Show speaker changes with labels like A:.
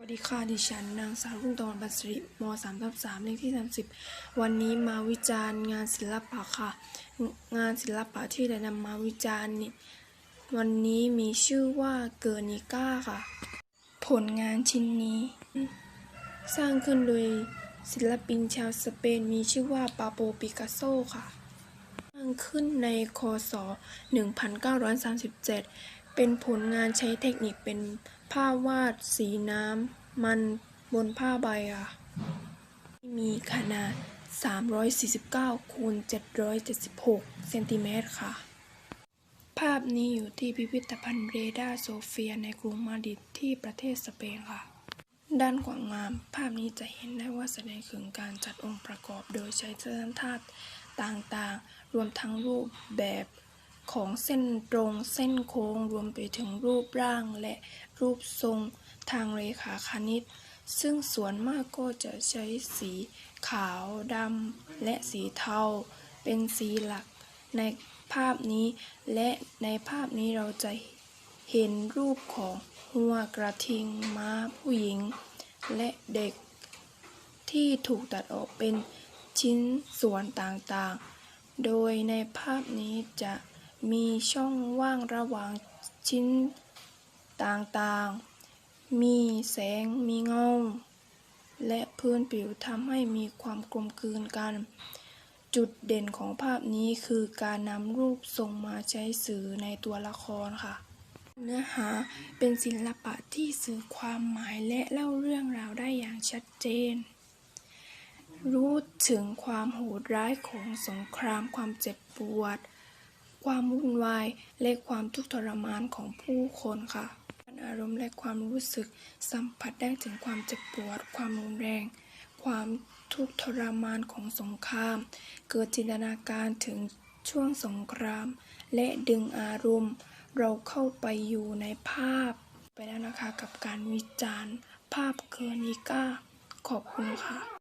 A: สวัสดีค่ะ ดิฉัน นางสาวรุ่งตะวันบันสริม3ทับ3เลขที่30วันนี้มาวิจารณ์งานศิลปะค่ะ งานศิลปะที่ได้นำมาวิจารณ์นี่วันนี้มีชื่อว่าเกินิก้าค่ะ ผลงานชิ้นนี้ สร้างขึ้นโดยศิลปินชาวสเปนมีชื่อว่าปาโบปิกัสโซค่ะ สร้างขึ้นในคศ 1937 เป็นผลงานใช้เทคนิคเป็น ภาพวาดสีน้ำมันบนผ้าใบอะ มีขนาด 349คูณ776เซนติเมตรค่ะ ภาพนี้อยู่ที่พิพิธภัณฑ์เรดาโซเฟียในกรุงมาดริดที่ประเทศสเปนค่ะ ด้านขวางงาม ภาพนี้จะเห็นได้ว่าแสดงถึงการจัดองค์ประกอบโดยใช้เส้นธาตุต่างๆ รวมทั้งรูปแบบ ของเส้นตรงเส้นโค้งรวมไปถึงรูปร่างและรูปทรงทางเรขาคณิต ซึ่งส่วนมากก็จะใช้สีขาวดำและสีเทา เป็นสีหลักในภาพนี้ และในภาพนี้เราจะเห็นรูปของหัวกระทิงม้าผู้หญิง และเด็ก ที่ถูกตัดออกเป็นชิ้นส่วนต่างๆ โดยในภาพนี้จะ มีช่องว่างระหว่างชิ้นต่างๆ มีแสง มีเงา และพื้นผิวทำให้มีความกลมกลืนกัน จุดเด่นของภาพนี้คือการนำรูปทรงมาใช้สื่อในตัวละครค่ะ เนื้อหาเป็นศิลปะที่สื่อความหมายและเล่าเรื่องราวได้อย่างชัดเจน รู้ถึงความโหดร้ายของสงครามความเจ็บปวด ความวุ่นวาย และความทุกข์ทรมานของผู้คนค่ะอารมณ์และความรู้สึกสัมผัสได้ถึงความเจ็บปวด ความรุนแรง ความทุกข์ทรมานของสงคราม เกิดจินตนาการถึงช่วงสงคราม และดึงอารมณ์ เราเข้าไปอยู่ในภาพไปแล้วนะคะกับการวิจารณ์ ภาพเกอร์นิก้า ขอบคุณค่ะ